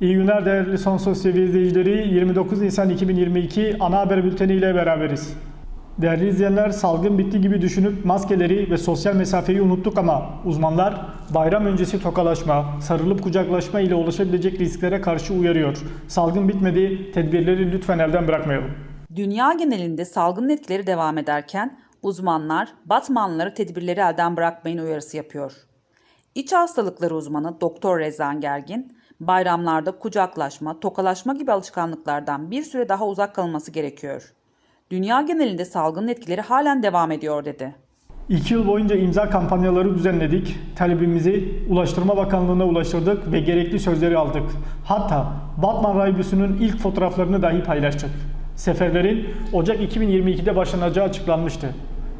İyi günler değerli Son TV izleyicileri. 29 Nisan 2022 ana haber bülteni ile beraberiz. Değerli izleyenler salgın bitti gibi düşünüp maskeleri ve sosyal mesafeyi unuttuk ama uzmanlar bayram öncesi tokalaşma, sarılıp kucaklaşma ile ulaşabilecek risklere karşı uyarıyor. Salgın bitmedi, tedbirleri lütfen elden bırakmayalım. Dünya genelinde salgının etkileri devam ederken uzmanlar Batmanlıları tedbirleri elden bırakmayın uyarısı yapıyor. İç hastalıkları uzmanı Doktor Rezan Gergin, bayramlarda kucaklaşma, tokalaşma gibi alışkanlıklardan bir süre daha uzak kalınması gerekiyor. Dünya genelinde salgının etkileri halen devam ediyor dedi. İki yıl boyunca imza kampanyaları düzenledik. Talebimizi Ulaştırma Bakanlığı'na ulaştırdık ve gerekli sözleri aldık. Hatta Batman Raybüsü'nün ilk fotoğraflarını dahi paylaştık. Seferlerin Ocak 2022'de başlanacağı açıklanmıştı.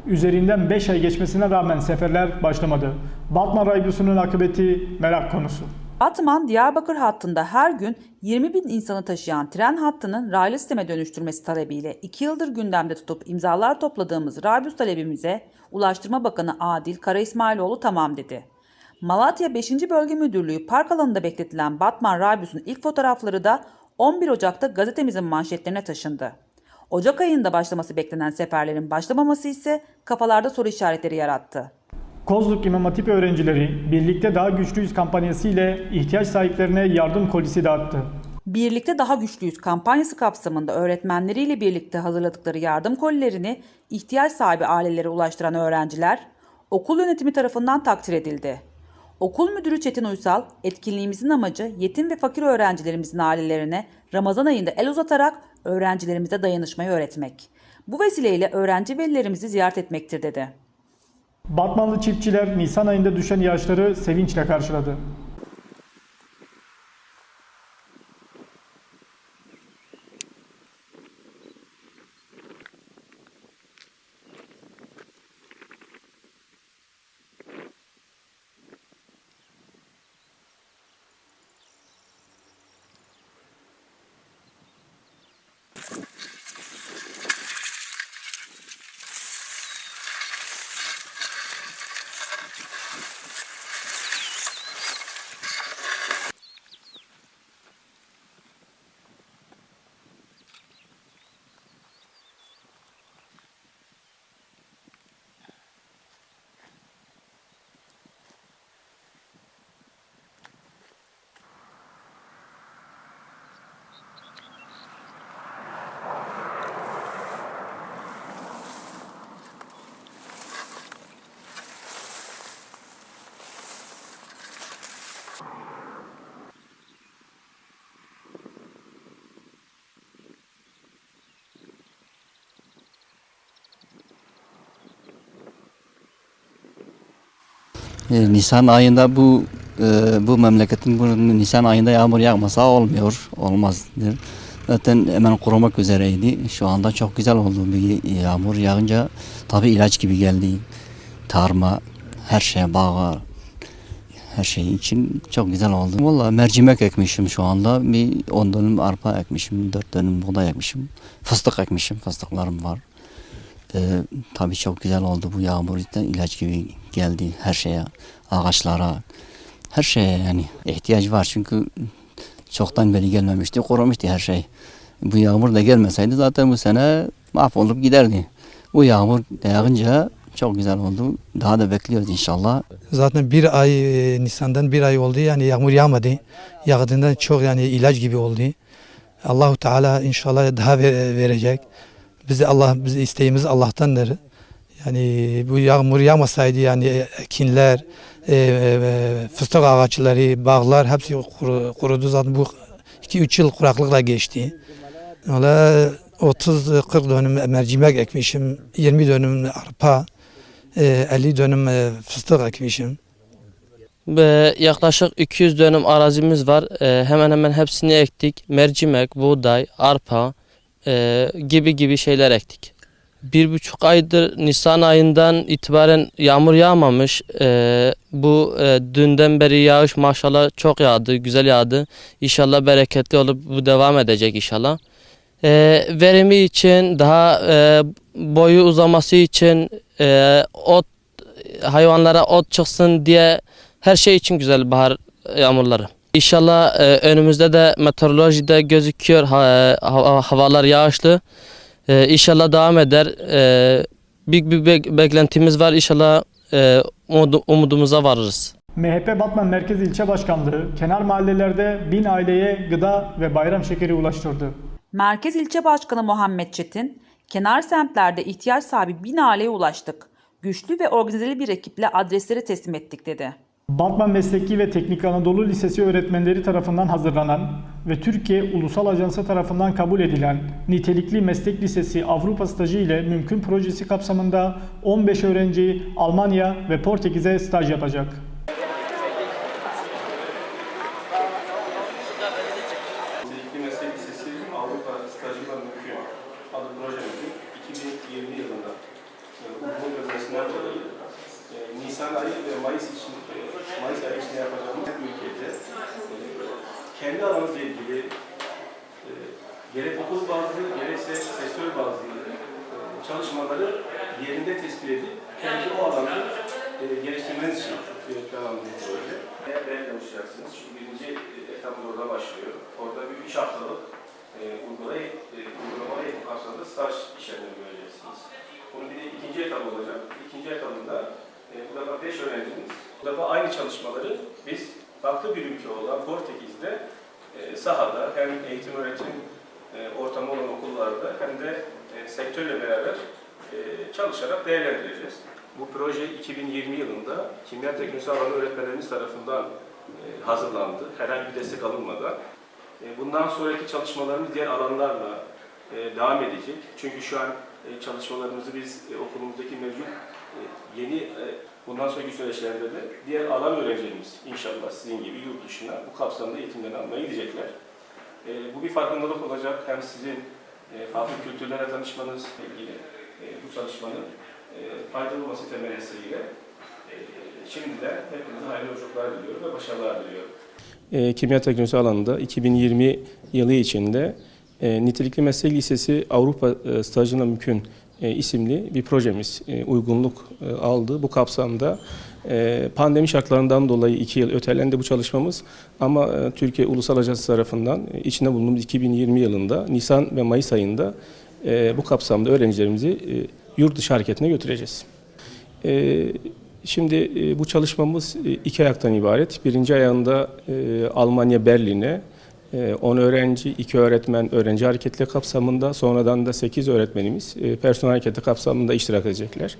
Üzerinden 5 ay geçmesine rağmen seferler başlamadı. Batman Raybüsü'nün akıbeti merak konusu. Batman Diyarbakır hattında her gün 20 bin insanı taşıyan tren hattının raylı sisteme dönüştürmesi talebiyle 2 yıldır gündemde tutup imzalar topladığımız Raybüs talebimize Ulaştırma Bakanı Adil Kara İsmailoğlu tamam dedi. Malatya 5. Bölge Müdürlüğü park alanında bekletilen Batman Raybüs'ün ilk fotoğrafları da 11 Ocak'ta gazetemizin manşetlerine taşındı. Ocak ayında başlaması beklenen seferlerin başlamaması ise kafalarda soru işaretleri yarattı. Kozluk İmam Hatip öğrencileri Birlikte Daha Güçlüyüz kampanyası ile ihtiyaç sahiplerine yardım kolisi dağıttı. Birlikte Daha Güçlüyüz kampanyası kapsamında öğretmenleriyle birlikte hazırladıkları yardım kolilerini ihtiyaç sahibi ailelere ulaştıran öğrenciler okul yönetimi tarafından takdir edildi. Okul müdürü Çetin Uysal, etkinliğimizin amacı yetim ve fakir öğrencilerimizin ailelerine Ramazan ayında el uzatarak öğrencilerimize dayanışmayı öğretmek. Bu vesileyle öğrenci velilerimizi ziyaret etmektir dedi. Batmanlı çiftçiler Nisan ayında düşen yağışları sevinçle karşıladı. E, Nisan ayında bu e, bu memleketin bu Nisan ayında yağmur yağmasa olmuyor, olmazdır. Zaten hemen kurumak üzereydi. Şu anda çok güzel oldu bir yağmur yağınca tabi ilaç gibi geldi. Tarma, her şeye bağa, her şey için çok güzel oldu. Vallahi mercimek ekmişim şu anda. Bir 10 dönüm arpa ekmişim, 4 dönüm buğday ekmişim. Fıstık ekmişim, fıstıklarım var. Ee, tabii çok güzel oldu bu yağmur işte ilaç gibi geldi her şeye, ağaçlara, her şeye yani ihtiyaç var çünkü çoktan beri gelmemişti, kurumuştu her şey. Bu yağmur da gelmeseydi zaten bu sene mahvolup giderdi. Bu yağmur yağınca çok güzel oldu. Daha da bekliyoruz inşallah. Zaten bir ay e, Nisan'dan bir ay oldu yani yağmur yağmadı. Yağdığından çok yani ilaç gibi oldu. Allahu Teala inşallah daha ver- verecek. Bize Allah bize isteğimiz Allah'tandır. Yani bu yağmur yağmasaydı yani ekinler, e, e, fıstık ağaçları, bağlar hepsi kuru- kurudu zaten bu 2-3 yıl kuraklıkla geçti. Öyle 30-40 dönüm mercimek ekmişim, 20 dönüm arpa, e, 50 dönüm e, fıstık ekmişim. Yaklaşık 200 dönüm arazimiz var. Ee, hemen hemen hepsini ektik. Mercimek, buğday, arpa e, gibi gibi şeyler ektik. Bir buçuk aydır Nisan ayından itibaren yağmur yağmamış. Ee, bu e, dünden beri yağış maşallah çok yağdı, güzel yağdı. İnşallah bereketli olup bu devam edecek inşallah. Ee, verimi için, daha e, boyu uzaması için, e, ot hayvanlara ot çıksın diye her şey için güzel bahar yağmurları. İnşallah e, önümüzde de meteorolojide gözüküyor ha- hava- havalar yağışlı. E, İnşallah devam eder. E, büyük bir bek- beklentimiz var. İnşallah e, umudu- umudumuza varırız. MHP Batman Merkez İlçe Başkanlığı kenar mahallelerde bin aileye gıda ve bayram şekeri ulaştırdı. Merkez İlçe Başkanı Muhammed Çetin, kenar semtlerde ihtiyaç sahibi bin aileye ulaştık. Güçlü ve organizeli bir ekiple adresleri teslim ettik dedi. Batman Mesleki ve Teknik Anadolu Lisesi öğretmenleri tarafından hazırlanan ve Türkiye Ulusal Ajansı tarafından kabul edilen Nitelikli Meslek Lisesi Avrupa Stajı ile Mümkün projesi kapsamında 15 öğrenci Almanya ve Portekiz'e staj yapacak. Nitelikli Meslek Lisesi Avrupa Stajıyla Mümkün. Adlı projemizin 2020 yılında. E, uygun görmesinden dolayı e, Nisan ayı ve Mayıs için e, Mayıs ayı içinde yapacağımız bu ülkede e, kendi alanımızla ilgili e, gerek okul bazlı gerekse sektör bazlı çalışmaları yerinde tespit edip kendi o alanda e, geliştirmeniz için planlandığımız proje. Nereye çalışacaksınız? Çünkü birinci etapımız orada başlıyor. Orada bir üç haftalık e, uygulaya, e, uygulamaya eğitim kapsamında staj işlemleri göreceksiniz. Bunun bir de ikinci etap olacak. İkinci etapında e, bu defa beş öğrencimiz, bu defa aynı çalışmaları biz farklı bir ülke olan Portekiz'de e, sahada hem eğitim öğretim e, ortamı olan okullarda hem de sektörle beraber çalışarak değerlendireceğiz. Bu proje 2020 yılında kimya teknolojisi alanı öğretmenlerimiz tarafından e, hazırlandı. Herhangi bir destek alınmadan. Bundan sonraki çalışmalarımız diğer alanlarla devam edecek. Çünkü şu an çalışmalarımızı biz okulumuzdaki mevcut yeni e, bundan sonraki süreçlerde de diğer alan öğrencilerimiz inşallah sizin gibi yurt dışına bu kapsamda eğitimlerini almaya gidecekler. E, Bu bir farkındalık olacak. Hem sizin e, farklı kültürlere tanışmanızla ilgili e, bu çalışmanın e, faydalı olması temennisiyle e, şimdiden hepinize hayırlı yolculuklar diliyorum ve başarılar diliyorum. E, kimya teknolojisi alanında 2020 yılı içinde e, Nitelikli Meslek Lisesi Avrupa e, Stajına Mümkün e, isimli bir projemiz e, uygunluk e, aldı. Bu kapsamda e, pandemi şartlarından dolayı iki yıl ötelendi bu çalışmamız ama e, Türkiye Ulusal Ajansı tarafından e, içinde bulunduğumuz 2020 yılında Nisan ve Mayıs ayında e, bu kapsamda öğrencilerimizi e, yurt dışı hareketine götüreceğiz. E, Şimdi e, bu çalışmamız e, iki ayaktan ibaret. Birinci ayağında e, Almanya Berlin'e e, 10 öğrenci, 2 öğretmen öğrenci hareketleri kapsamında sonradan da 8 öğretmenimiz e, personel hareketi kapsamında iştirak edecekler.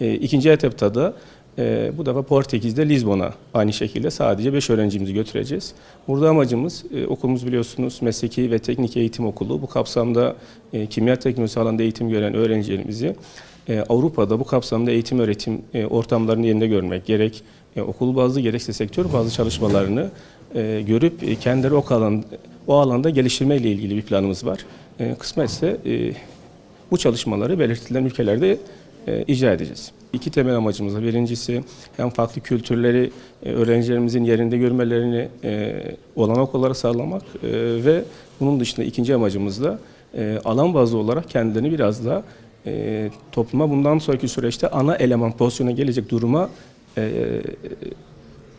E, İkinci etapta da e, bu defa Portekiz'de Lizbon'a aynı şekilde sadece 5 öğrencimizi götüreceğiz. Burada amacımız e, okulumuz biliyorsunuz mesleki ve teknik eğitim okulu. Bu kapsamda e, kimya teknolojisi alanında eğitim gören öğrencilerimizi Avrupa'da bu kapsamda eğitim öğretim ortamlarını yerinde görmek gerek e, okul bazlı gerekse sektör bazlı çalışmalarını e, görüp e, kendileri o alan o alanda geliştirme ile ilgili bir planımız var. E, kısmetse e, bu çalışmaları belirtilen ülkelerde e, icra edeceğiz. İki temel amacımız var. Birincisi hem farklı kültürleri e, öğrencilerimizin yerinde görmelerini e, olanak olarak sağlamak e, ve bunun dışında ikinci amacımız da e, alan bazlı olarak kendilerini biraz daha e, topluma bundan sonraki süreçte ana eleman pozisyona gelecek duruma e,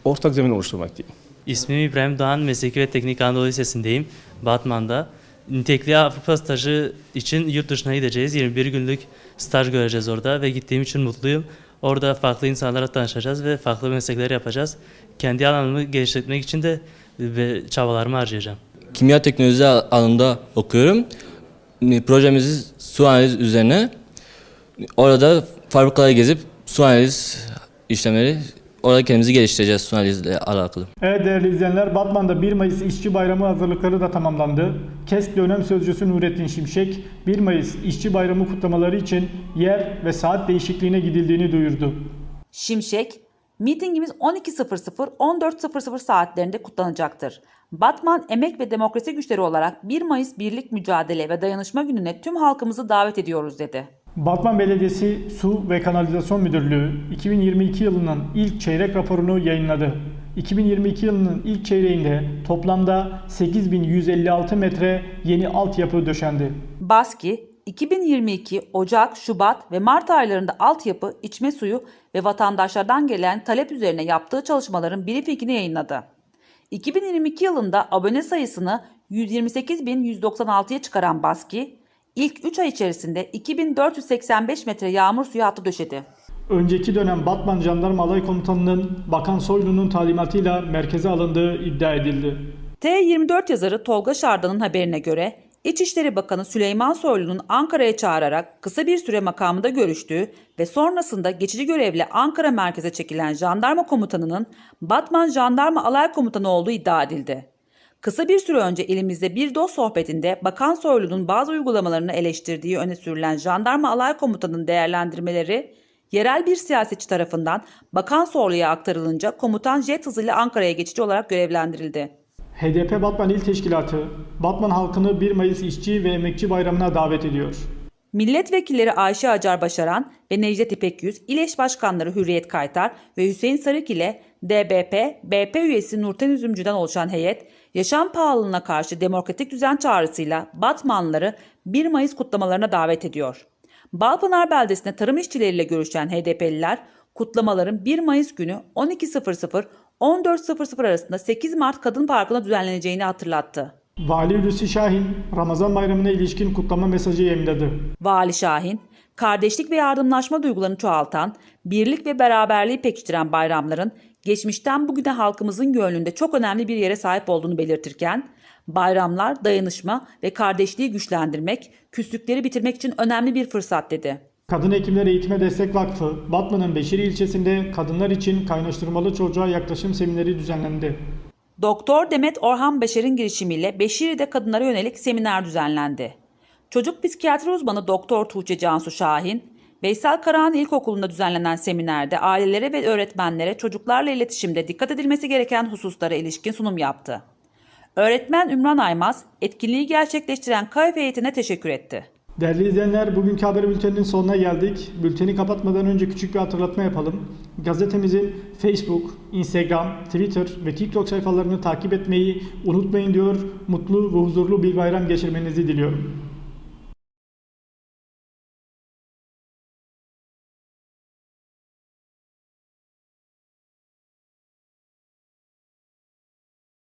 ortak zemin oluşturmak diyeyim. İsmim İbrahim Doğan, Mesleki ve Teknik Anadolu Lisesi'ndeyim, Batman'da. Nitelikli Avrupa stajı için yurt dışına gideceğiz. 21 günlük staj göreceğiz orada ve gittiğim için mutluyum. Orada farklı insanlarla tanışacağız ve farklı meslekler yapacağız. Kendi alanımı geliştirmek için de çabalarımı harcayacağım. kimya teknolojisi alanında okuyorum. Projemiz su analiz üzerine. Orada fabrikalara gezip su analiz işlemleri orada kendimizi geliştireceğiz su analizle alakalı. Evet değerli izleyenler Batman'da 1 Mayıs İşçi Bayramı hazırlıkları da tamamlandı. KESK dönem sözcüsü Nurettin Şimşek 1 Mayıs İşçi Bayramı kutlamaları için yer ve saat değişikliğine gidildiğini duyurdu. Şimşek, mitingimiz 12.00-14.00 saatlerinde kutlanacaktır. Batman Emek ve Demokrasi Güçleri olarak 1 Mayıs Birlik Mücadele ve Dayanışma Günü'ne tüm halkımızı davet ediyoruz dedi. Batman Belediyesi Su ve Kanalizasyon Müdürlüğü 2022 yılının ilk çeyrek raporunu yayınladı. 2022 yılının ilk çeyreğinde toplamda 8156 metre yeni altyapı döşendi. Baski, 2022 Ocak, Şubat ve Mart aylarında altyapı, içme suyu ve vatandaşlardan gelen talep üzerine yaptığı çalışmaların briefingini yayınladı. 2022 yılında abone sayısını 128.196'ya çıkaran Baski, ilk 3 ay içerisinde 2485 metre yağmur suyu hattı döşedi. Önceki dönem Batman Jandarma Alay Komutanı'nın Bakan Soylu'nun talimatıyla merkeze alındığı iddia edildi. T24 yazarı Tolga Şardan'ın haberine göre İçişleri Bakanı Süleyman Soylu'nun Ankara'ya çağırarak kısa bir süre makamında görüştüğü ve sonrasında geçici görevle Ankara merkeze çekilen jandarma komutanının Batman Jandarma Alay Komutanı olduğu iddia edildi. Kısa bir süre önce elimizde bir dost sohbetinde Bakan Soylu'nun bazı uygulamalarını eleştirdiği öne sürülen Jandarma Alay Komutanı'nın değerlendirmeleri yerel bir siyasetçi tarafından Bakan Soylu'ya aktarılınca komutan jet hızıyla Ankara'ya geçici olarak görevlendirildi. HDP Batman İl Teşkilatı, Batman halkını 1 Mayıs İşçi ve Emekçi Bayramı'na davet ediyor. Milletvekilleri Ayşe Acar Başaran ve Necdet İpekyüz, İleş Başkanları Hürriyet Kaytar ve Hüseyin Sarık ile DBP, BP üyesi Nurten Üzümcü'den oluşan heyet, yaşam pahalılığına karşı demokratik düzen çağrısıyla Batmanlıları 1 Mayıs kutlamalarına davet ediyor. Balpınar beldesinde tarım işçileriyle görüşen HDP'liler, kutlamaların 1 Mayıs günü 12.00-14.00 arasında 8 Mart Kadın Parkı'nda düzenleneceğini hatırlattı. Vali Hulusi Şahin, Ramazan Bayramı'na ilişkin kutlama mesajı yayınladı. Vali Şahin, kardeşlik ve yardımlaşma duygularını çoğaltan, birlik ve beraberliği pekiştiren bayramların geçmişten bugüne halkımızın gönlünde çok önemli bir yere sahip olduğunu belirtirken, bayramlar dayanışma ve kardeşliği güçlendirmek, küslükleri bitirmek için önemli bir fırsat dedi. Kadın Hekimler Eğitime Destek Vakfı, Batman'ın Beşiri ilçesinde kadınlar için kaynaştırmalı çocuğa yaklaşım semineri düzenlendi. Doktor Demet Orhan Beşer'in girişimiyle Beşiri'de kadınlara yönelik seminer düzenlendi. Çocuk psikiyatri uzmanı Doktor Tuğçe Cansu Şahin, Veysel Karahan İlkokulu'nda düzenlenen seminerde ailelere ve öğretmenlere çocuklarla iletişimde dikkat edilmesi gereken hususlara ilişkin sunum yaptı. Öğretmen Ümran Aymaz, etkinliği gerçekleştiren KAYF heyetine teşekkür etti. Değerli izleyenler, bugünkü haber bülteninin sonuna geldik. Bülteni kapatmadan önce küçük bir hatırlatma yapalım. Gazetemizin Facebook, Instagram, Twitter ve TikTok sayfalarını takip etmeyi unutmayın diyor. Mutlu ve huzurlu bir bayram geçirmenizi diliyorum.